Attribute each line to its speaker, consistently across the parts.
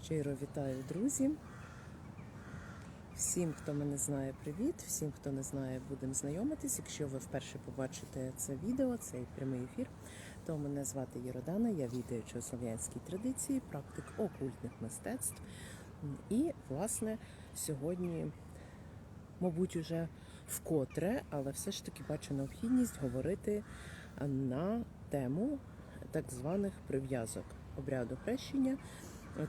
Speaker 1: Щиро вітаю, друзі. Всім, хто мене знає, привіт. Всім, хто не знає, будемо знайомитись. Якщо ви вперше побачите це відео, цей прямий ефір, то мене звати Єродана, я відаючи у слов'янській традиції, практик окультних мистецтв. І, власне, сьогодні, мабуть, уже вкотре, але все ж таки бачу необхідність говорити на тему так званих прив'язок обряду хрещення,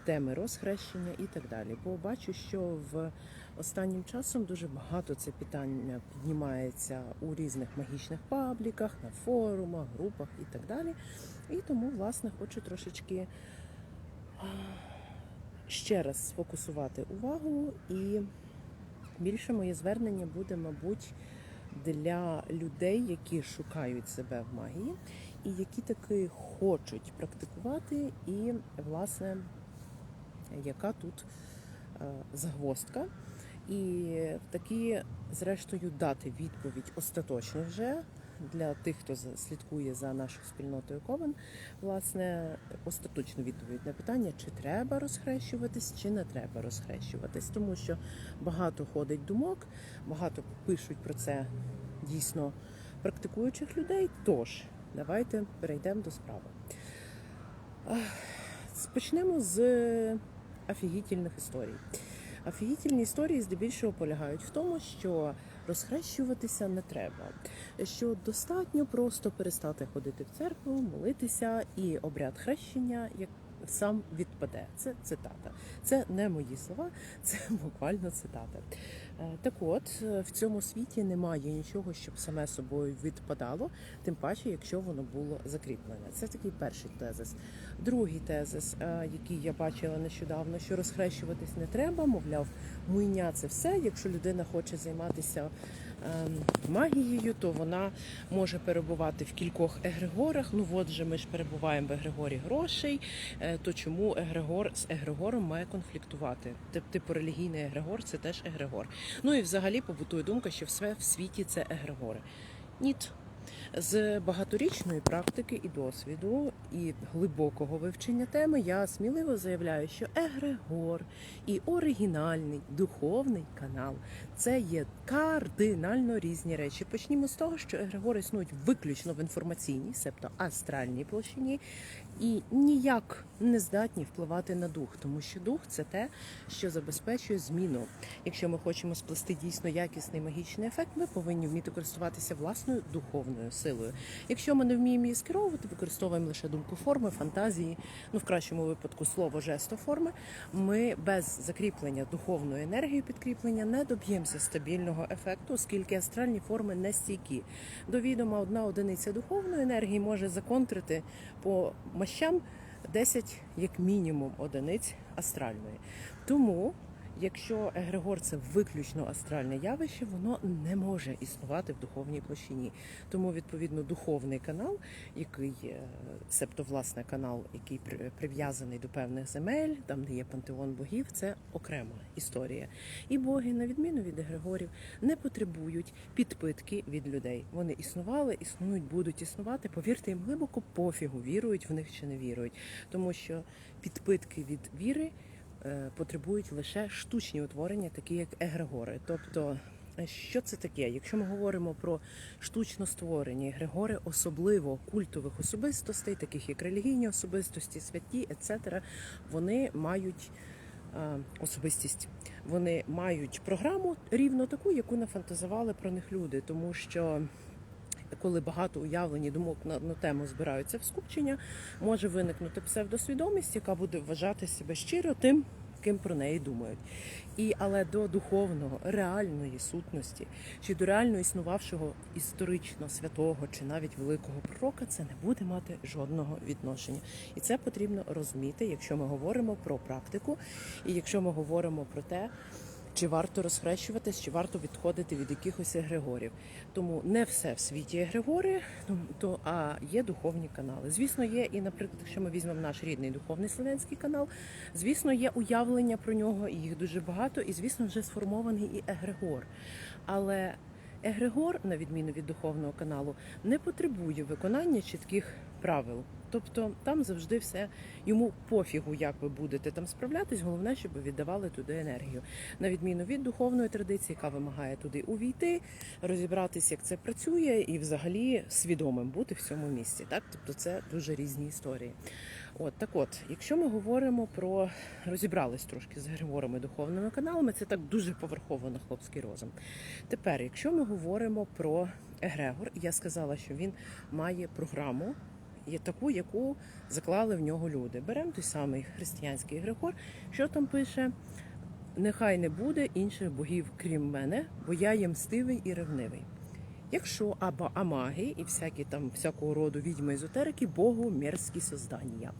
Speaker 1: теми розхрещення і так далі. Бо бачу, що в останнім часом дуже багато це питання піднімається у різних магічних пабліках, на форумах, групах і так далі. І тому, власне, хочу трошечки ще раз сфокусувати увагу і більше моє звернення буде, мабуть, для людей, які шукають себе в магії, і які таки хочуть практикувати, і, власне, яка тут е, загвоздка. І такі, зрештою, дати відповідь остаточно вже для тих, хто слідкує за нашою спільнотою Ковен, власне, остаточну відповідь на питання, чи треба розхрещуватись, чи не треба розхрещуватись, тому що багато ходить думок, багато пишуть про це дійсно практикуючих людей. Тож, давайте перейдемо до справи. Почнемо з офігітельних історій. Офігітельні історії здебільшого полягають в тому, що розхрещуватися не треба, що достатньо просто перестати ходити в церкву, молитися, і обряд хрещення як сам відпаде. Це цитата. Це не мої слова, це буквально цитата. Е, Так от, е, в цьому світі немає нічого, щоб саме собою відпадало, тим паче, якщо воно було закріплене. Це такий перший тезис. Другий тезис, е, який я бачила нещодавно, що розхрещуватись не треба, мовляв, муйня це все. Якщо людина хоче займатися магією, то вона може перебувати в кількох егрегорах. Ну отже, ми ж перебуваємо в егрегорі грошей. е, То чому егрегор з егрегором має конфліктувати? Типу релігійний егрегор це теж егрегор. Ну і взагалі побутує думка, що все в світі це егрегори. Ніт. З багаторічної практики і досвіду і глибокого вивчення теми я сміливо заявляю, що егрегор і оригінальний духовний канал це є кардинально різні речі. Почнімо з того, що егрегори існують виключно в інформаційній, себто астральній площині, і ніяк не здатні впливати на дух, тому що дух це те, що забезпечує зміну. Якщо ми хочемо сплести дійсно якісний магічний ефект, ми повинні вміти користуватися власною духовною силою. Якщо ми не вміємо її скеровувати, використовуємо лише думку форми, фантазії, ну в кращому випадку слово жестоформи, ми без закріплення духовної енергії підкріплення не доб'ємося стабільного ефекту, оскільки астральні форми не стійкі. До відома одна одиниця духовної енергії може законтрити по мощам 10 як мінімум одиниць астральної. Тому, якщо егрегор це виключно астральне явище, воно не може існувати в духовній площині. Тому, відповідно, духовний канал, який, е, себто власне канал, який при- прив'язаний до певних земель, там де є пантеон богів, це окрема історія. І боги, на відміну від егрегорів, не потребують підпитки від людей. Вони існували, існують, будуть існувати. Повірте, їм глибоко пофігу, вірують в них чи не вірують, тому що підпитки від віри потребують лише штучні утворення, такі як егрегори. Тобто, е, що це таке? Якщо ми говоримо про штучно створені егрегори, особливо культових особистостей, таких як релігійні особистості, святі, etc., вони мають е, особистість. Вони мають програму рівно таку, яку нафантазували про них люди, тому що. Коли багато уявлень і думок на, на тему збираються в скупчення, може виникнути псевдосвідомість, яка буде вважати себе щиро тим, ким про неї думають. І але до духовного, реальної сутності, чи до реально існувавшого історично святого, чи навіть великого пророка, це не буде мати жодного відношення. І це потрібно розуміти, якщо ми говоримо про практику, і якщо ми говоримо про те. Чи варто розхрещуватись, чи варто відходити від якихось егрегорів? Тому не все в світі егрегори, ну, то а є духовні канали. Звісно, є і, наприклад, якщо ми візьмемо наш рідний духовний слов'янський канал, звісно, є уявлення про нього, і їх дуже багато, і звісно, вже сформований і егрегор. Але Егрегор, на відміну від духовного каналу, не потребує виконання чітких правил. Тобто там завжди все йому пофігу, як ви будете там справлятись. Головне, щоб ви віддавали туди енергію. На відміну від духовної традиції, яка вимагає туди увійти, розібратися, як це працює, і взагалі свідомим бути в цьому місці. Так, тобто це дуже різні історії. От так, от, якщо ми говоримо про розібрались трошки з Григорами духовними каналами, це так дуже поверхово на хлопський розум. Тепер, якщо ми говоримо про Егрегор, я сказала, що він має програму. Є таку, яку заклали в нього люди. Беремо той самий християнський грехор, що там пише: нехай не буде інших богів, крім мене, бо я є мстивий і ревнивий. Якщо або амаги і всякі там всякого роду відьми езотерики, Богу мерзкі создання.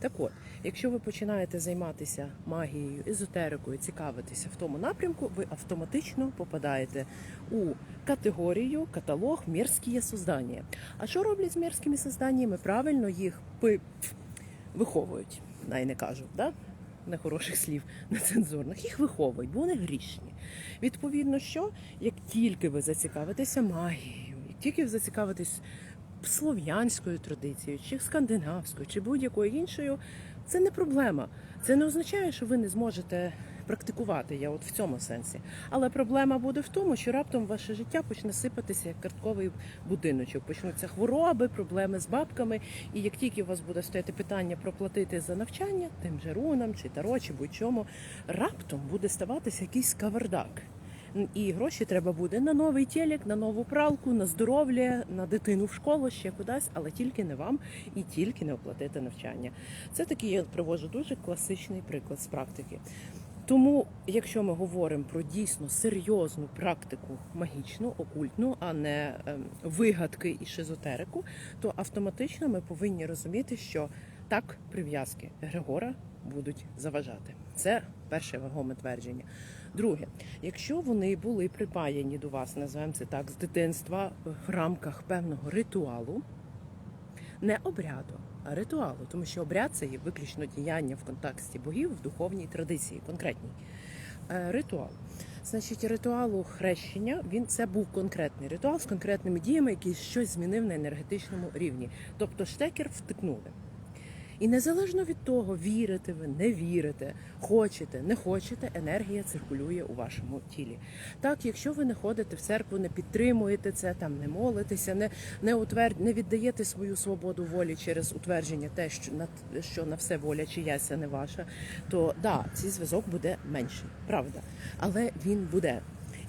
Speaker 1: Так от, якщо ви починаєте займатися магією, езотерикою, цікавитися в тому напрямку, ви автоматично попадаєте у категорію каталог мерзкі создання. А що роблять з мерзкими созданнями? Правильно їх пи- виховують, най не кажу, да? Нехороших слів нецензурних, їх виховують, бо вони грішні. Відповідно, що як тільки ви зацікавитеся магією, як тільки ви зацікавитесь слов'янською традицією, чи скандинавською, чи будь-якою іншою, це не проблема. Це не означає, що ви не зможете практикувати. Я от в цьому сенсі. Але проблема буде в тому, що раптом ваше життя почне сипатися як картковий будиночок. Почнуться хвороби, проблеми з бабками. І як тільки у вас буде стояти питання проплатити за навчання, тим же рунам, чи таро, чи будь-чому, раптом буде ставатися якийсь кавардак. І гроші треба буде на новий телек, на нову пралку, на здоров'я, на дитину в школу, ще кудись, але тільки не вам і тільки не оплатити навчання. Це такий я привожу дуже класичний приклад з практики. Тому, якщо ми говоримо про дійсно серйозну практику магічну, окультну, а не ем, вигадки і шизотерику, то автоматично ми повинні розуміти, що так прив'язки Григора будуть заважати. Це перше вагоме твердження. Друге, якщо вони були припаяні до вас, називаємо це так, з дитинства в рамках певного ритуалу, не обряду, ритуалу, тому що обряд це є виключно діяння в контексті богів в духовній традиції, конкретній. Е, Ритуал. Значить, ритуалу хрещення він це був конкретний ритуал з конкретними діями, який щось змінив на енергетичному рівні. Тобто штекер втикнули. І незалежно від того, вірите ви, не вірите, хочете, не хочете, енергія циркулює у вашому тілі. Так, якщо ви не ходите в церкву, не підтримуєте це, там не молитеся, не не, утвер... не віддаєте свою свободу волі через утвердження, те, що на що на все воля чиясь, а не ваша, то да, цей зв'язок буде менший, правда, але він буде.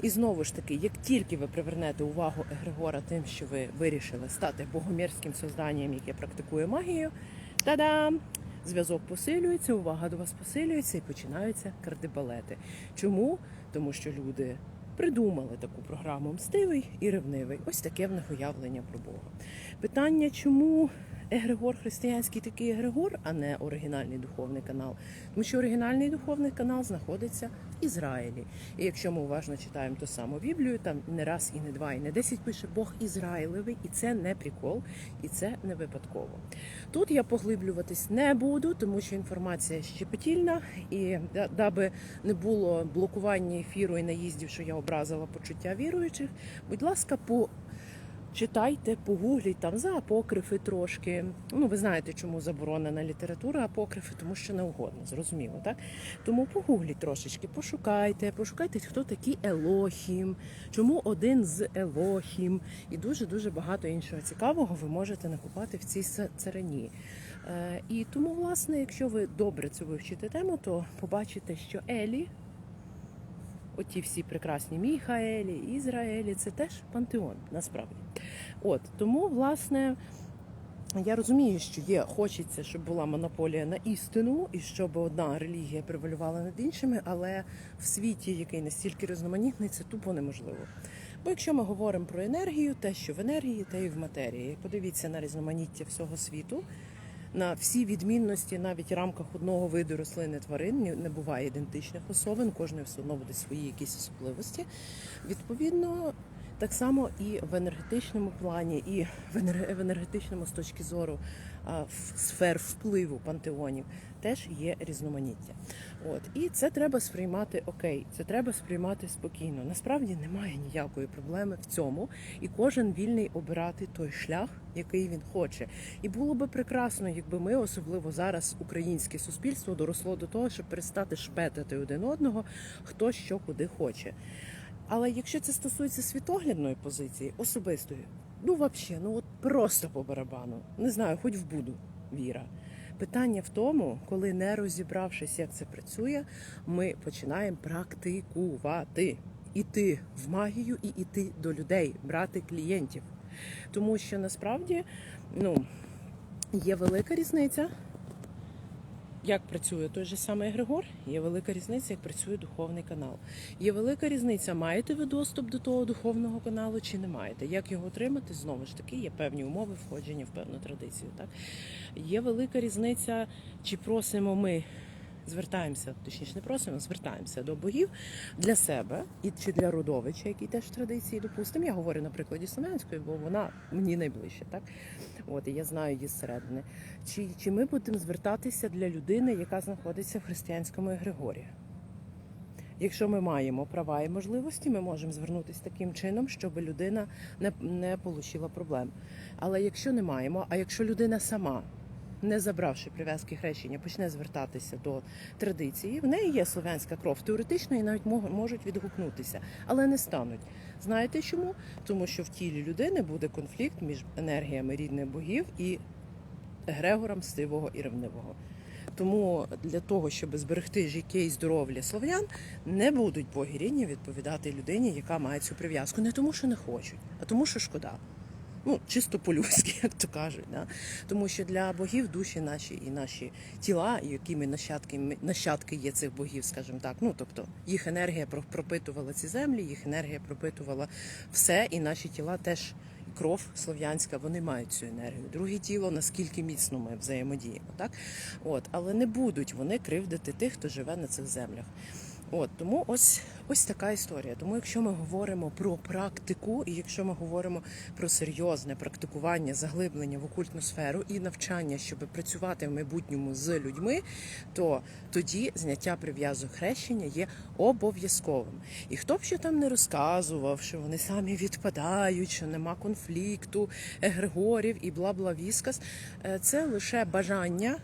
Speaker 1: І знову ж таки, як тільки ви привернете увагу Егрегора тим, що ви вирішили стати богомірським созданням, яке практикує магію, та-дам! Зв'язок посилюється, увага до вас посилюється і починаються кардебалети. Чому? Тому що люди придумали таку програму мстивий і ревнивий. Ось таке в них уявлення про Бога. Питання, чому Егрегор християнський такий Егрегор, а не оригінальний духовний канал? Тому що оригінальний духовний канал знаходиться в Ізраїлі. І якщо ми уважно читаємо ту саму Біблію, там не раз і не два, і не десять пише Бог Ізраїлевий, і це не прикол, і це не випадково. Тут я поглиблюватись не буду, тому що інформація щепетільна, і даби не було блокування ефіру і наїздів, що я образила почуття віруючих. Будь ласка, по Читайте, погугліть там за апокрифи трошки. Ну, ви знаєте, чому заборонена література апокрифи, тому що не угодно, зрозуміло, так? Тому погугліть трошечки, пошукайте, пошукайте, хто такий Елохім, чому один з Елохім, і дуже-дуже багато іншого цікавого ви можете накупати в цій царині. Е, і тому, власне, якщо ви добре цю вивчите тему, то побачите, що Елі, оті всі прекрасні Міхаелі, Ізраїлі, це теж пантеон, насправді. От тому, власне, я розумію, що є, хочеться, щоб була монополія на істину і щоб одна релігія превалювала над іншими, але в світі, який настільки різноманітний, це тупо неможливо. Бо якщо ми говоримо про енергію, те, що в енергії, те і в матерії. Подивіться на різноманіття всього світу. На всі відмінності, навіть в рамках одного виду рослини тварин не- буває ідентичних особин, кожне все одно буде свої якісь особливості. Відповідно, Так само і в енергетичному плані, і в енергетичному з точки зору сфер впливу пантеонів теж є різноманіття. От і це треба сприймати окей, це треба сприймати спокійно. Насправді немає ніякої проблеми в цьому, і кожен вільний обирати той шлях, який він хоче. І було би прекрасно, якби ми, особливо зараз, українське суспільство, доросло до того, щоб перестати шпетати один одного, хто що куди хоче. Але якщо це стосується світоглядної позиції, особистої, ну взагалі, ну от просто по барабану, не знаю, хоч в Буду віра. Питання в тому, коли не розібравшись, як це працює, ми починаємо практикувати. Іти в магію і іти до людей, брати клієнтів. Тому що насправді ну, є велика різниця, як працює той же самий Егрегор, є велика різниця, як працює духовний канал. Є велика різниця, маєте ви доступ до того духовного каналу чи не маєте. Як його отримати? Знову ж таки, є певні умови входження в певну традицію. Так? Є велика різниця, чи просимо ми. Звертаємося, точніше не просимо, звертаємося до богів для себе і чи для родовича, який теж традиції допустимо. Я говорю на прикладі Слов'янської, бо вона мені найближче, так от і я знаю її зсередини. Чи, чи ми будемо звертатися для людини, яка знаходиться в християнському егрегорі? Якщо ми маємо права і можливості, ми можемо звернутися таким чином, щоб людина не, не отримала проблем. Але якщо не маємо, а якщо людина сама, не забравши прив'язки хрещення, почне звертатися до традиції, в неї є слов'янська кров, теоретично і навіть можуть відгукнутися, але не стануть. Знаєте чому? Тому що в тілі людини буде конфлікт між енергіями рідних богів і егрегором сивого і ревнивого. Тому для того, щоб зберегти життя і здоров'я слов'ян, не будуть боги рідні відповідати людині, яка має цю прив'язку. Не тому, що не хочуть, а тому, що шкода. Ну, чисто по-людськи, як то кажуть. Да? Тому що для богів душі наші і наші тіла, якими нащадки, нащадки є цих богів, скажімо так. Ну, тобто їх енергія пропитувала ці землі, їх енергія пропитувала все, і наші тіла теж кров слов'янська, вони мають цю енергію. Друге тіло, наскільки міцно ми взаємодіємо, так? От, але не будуть вони кривдити тих, хто живе на цих землях. От тому ось ось така історія. Тому, якщо ми говоримо про практику, і якщо ми говоримо про серйозне практикування, заглиблення в окультну сферу і навчання, щоб працювати в майбутньому з людьми, то тоді зняття прив'язок хрещення є обов'язковим. І хто б ще там не розказував, що вони самі відпадають, що нема конфлікту, егрегорів і бла бла віскас, е, це лише бажання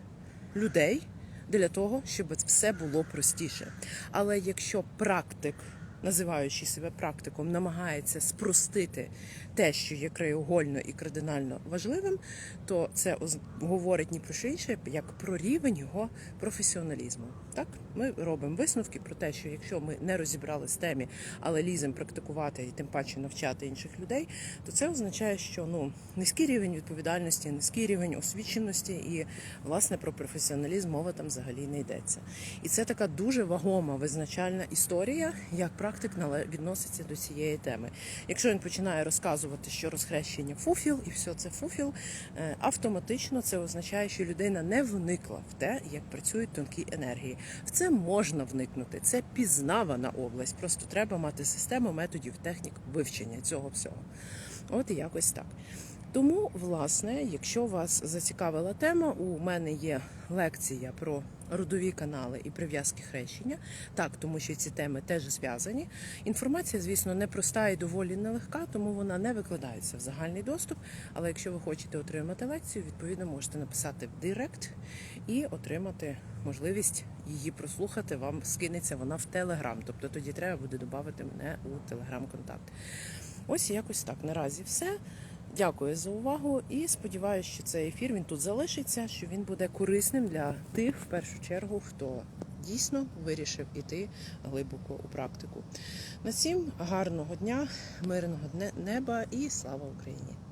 Speaker 1: людей для того, щоб все було простіше. Але якщо практик, називаючи себе практиком, намагається спростити те, що є краєугольно і кардинально важливим, то це говорить ні про що інше, як про рівень його професіоналізму. Так, ми робимо висновки про те, що якщо ми не розібрались в темі, але ліземо практикувати і тим паче навчати інших людей, то це означає, що ну низький рівень відповідальності, низький рівень освіченості і власне про професіоналізм мова там взагалі не йдеться. І це така дуже вагома визначальна історія, як практик відноситься до цієї теми. Якщо він починає розказувати, що розхрещення фуфіл і все це фуфіл, е, автоматично це означає, що людина не вникла в те, як працюють тонкі енергії. В це можна вникнути. Це пізнавана область. Просто треба мати систему методів, технік вивчення цього всього. От і якось так. Тому, власне, якщо вас зацікавила тема, у мене є лекція про родові канали і прив'язки хрещення. Так, тому що ці теми теж зв'язані. Інформація, звісно, непроста і доволі нелегка, тому вона не викладається в загальний доступ. Але якщо ви хочете отримати лекцію, відповідно можете написати в Директ і отримати можливість її прослухати. Вам скинеться вона в Телеграм. Тобто тоді треба буде додати мене у Телеграм-контакт. Ось якось так. Наразі все. Дякую за увагу і сподіваюся, що цей ефір він тут залишиться, що він буде корисним для тих, в першу чергу, хто дійсно вирішив іти глибоко у практику. На всім гарного дня, мирного неба і слава Україні!